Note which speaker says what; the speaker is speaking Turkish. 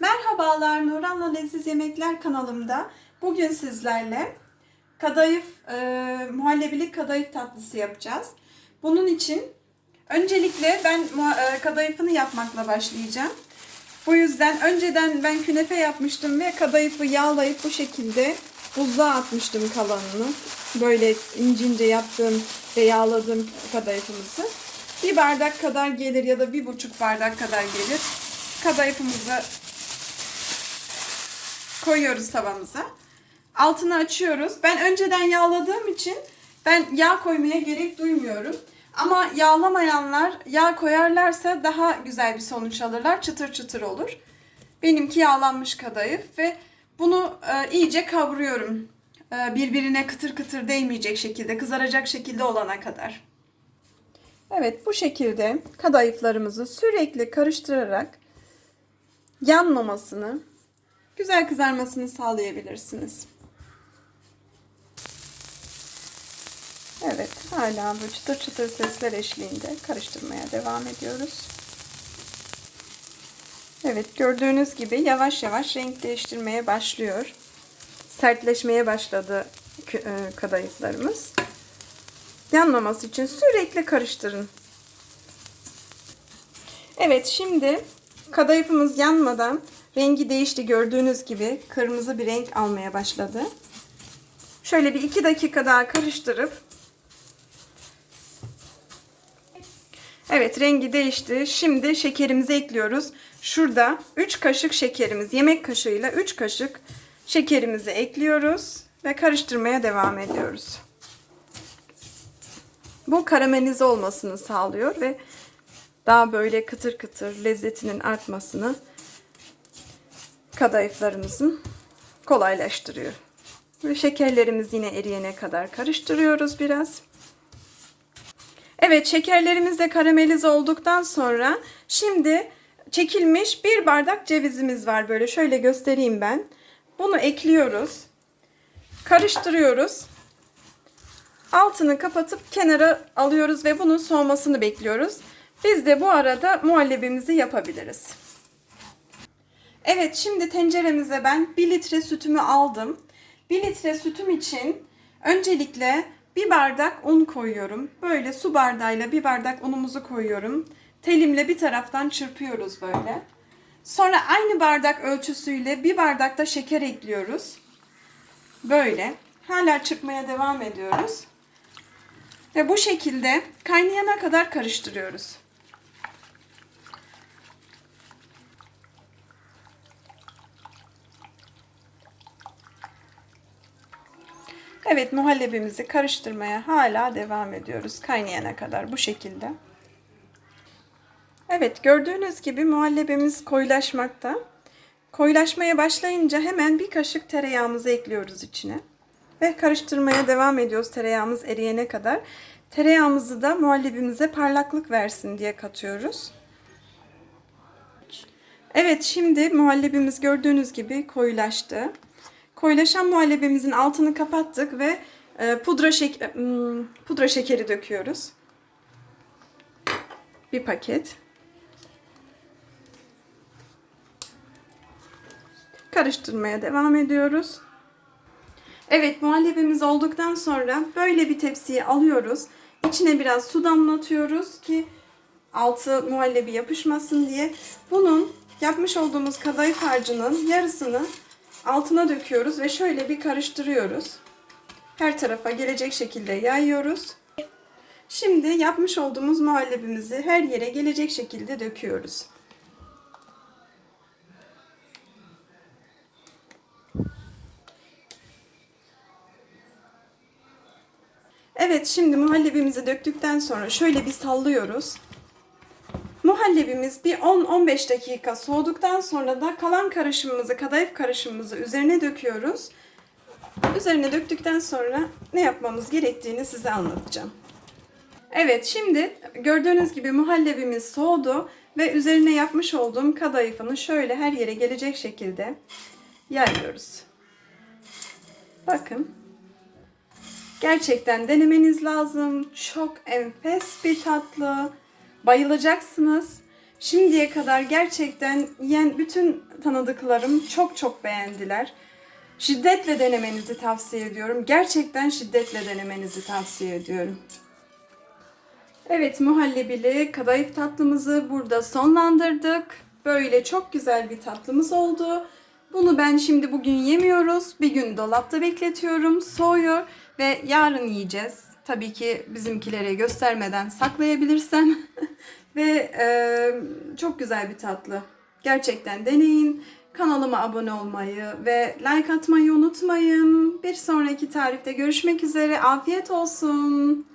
Speaker 1: Merhabalar Nurhan'la Leziz Yemekler kanalımda. Bugün sizlerle kadayıf, e, muhallebilik kadayıf tatlısı yapacağız. Bunun için öncelikle ben e, kadayıfını yapmakla başlayacağım. Bu yüzden önceden ben künefe yapmıştım ve kadayıfı yağlayıp bu şekilde buzluğa atmıştım kalanını. Böyle ince ince yaptığım ve yağladığım kadayıfımızı. Bir bardak kadar gelir ya da bir buçuk bardak kadar gelir. Kadayıfımızı koyuyoruz tavamıza. Altını açıyoruz. Ben önceden yağladığım için ben yağ koymaya gerek duymuyorum. Ama yağlamayanlar yağ koyarlarsa daha güzel bir sonuç alırlar. Çıtır çıtır olur. Benimki yağlanmış kadayıf ve bunu e, iyice kavuruyorum. E, birbirine kıtır kıtır değmeyecek şekilde, kızaracak şekilde olana kadar. Evet bu şekilde kadayıflarımızı sürekli karıştırarak yanmamasını, güzel kızarmasını sağlayabilirsiniz. Evet, hala bu çıtır çıtır sesler eşliğinde karıştırmaya devam ediyoruz. Evet, gördüğünüz gibi yavaş yavaş renk değiştirmeye başlıyor. Sertleşmeye başladı e, kadayıflarımız. Yanmaması için sürekli karıştırın. Evet, şimdi kadayıfımız yanmadan rengi değişti gördüğünüz gibi kırmızı bir renk almaya başladı. Şöyle bir iki dakika daha karıştırıp Evet rengi değişti. Şimdi şekerimizi ekliyoruz. Şurada 3 kaşık şekerimiz yemek kaşığıyla 3 kaşık şekerimizi ekliyoruz ve karıştırmaya devam ediyoruz. Bu karamelize olmasını sağlıyor ve daha böyle kıtır kıtır lezzetinin artmasını kadayıflarımızın kolaylaştırıyor. Ve şekerlerimiz yine eriyene kadar karıştırıyoruz biraz. Evet şekerlerimiz de karamelize olduktan sonra şimdi çekilmiş bir bardak cevizimiz var böyle şöyle göstereyim ben. Bunu ekliyoruz. Karıştırıyoruz. Altını kapatıp kenara alıyoruz ve bunun soğumasını bekliyoruz. Biz de bu arada muhallebimizi yapabiliriz. Evet şimdi tenceremize ben 1 litre sütümü aldım. 1 litre sütüm için öncelikle bir bardak un koyuyorum. Böyle su bardağıyla bir bardak unumuzu koyuyorum. Telimle bir taraftan çırpıyoruz böyle. Sonra aynı bardak ölçüsüyle bir bardak da şeker ekliyoruz. Böyle. Hala çırpmaya devam ediyoruz. Ve bu şekilde kaynayana kadar karıştırıyoruz. Evet muhallebimizi karıştırmaya hala devam ediyoruz kaynayana kadar bu şekilde. Evet gördüğünüz gibi muhallebimiz koyulaşmakta. Koyulaşmaya başlayınca hemen bir kaşık tereyağımızı ekliyoruz içine. Ve karıştırmaya devam ediyoruz tereyağımız eriyene kadar. Tereyağımızı da muhallebimize parlaklık versin diye katıyoruz. Evet şimdi muhallebimiz gördüğünüz gibi koyulaştı. Koyulaşan muhallebimizin altını kapattık ve e, pudra, şek hmm, pudra şekeri döküyoruz. Bir paket. Karıştırmaya devam ediyoruz. Evet muhallebimiz olduktan sonra böyle bir tepsiye alıyoruz. İçine biraz su damlatıyoruz ki altı muhallebi yapışmasın diye. Bunun yapmış olduğumuz kadayıf harcının yarısını altına döküyoruz ve şöyle bir karıştırıyoruz. Her tarafa gelecek şekilde yayıyoruz. Şimdi yapmış olduğumuz muhallebimizi her yere gelecek şekilde döküyoruz. Evet şimdi muhallebimizi döktükten sonra şöyle bir sallıyoruz. Muhallebimiz bir 10-15 dakika soğuduktan sonra da kalan karışımımızı, kadayıf karışımımızı üzerine döküyoruz. Üzerine döktükten sonra ne yapmamız gerektiğini size anlatacağım. Evet şimdi gördüğünüz gibi muhallebimiz soğudu ve üzerine yapmış olduğum kadayıfını şöyle her yere gelecek şekilde yayıyoruz. Bakın. Gerçekten denemeniz lazım. Çok enfes bir tatlı. Bayılacaksınız. Şimdiye kadar gerçekten yiyen bütün tanıdıklarım çok çok beğendiler. Şiddetle denemenizi tavsiye ediyorum. Gerçekten şiddetle denemenizi tavsiye ediyorum. Evet muhallebili kadayıf tatlımızı burada sonlandırdık. Böyle çok güzel bir tatlımız oldu. Bunu ben şimdi bugün yemiyoruz. Bir gün dolapta bekletiyorum. Soğuyor ve yarın yiyeceğiz. Tabii ki bizimkilere göstermeden saklayabilirsem. ve e, çok güzel bir tatlı. Gerçekten deneyin. Kanalıma abone olmayı ve like atmayı unutmayın. Bir sonraki tarifte görüşmek üzere. Afiyet olsun.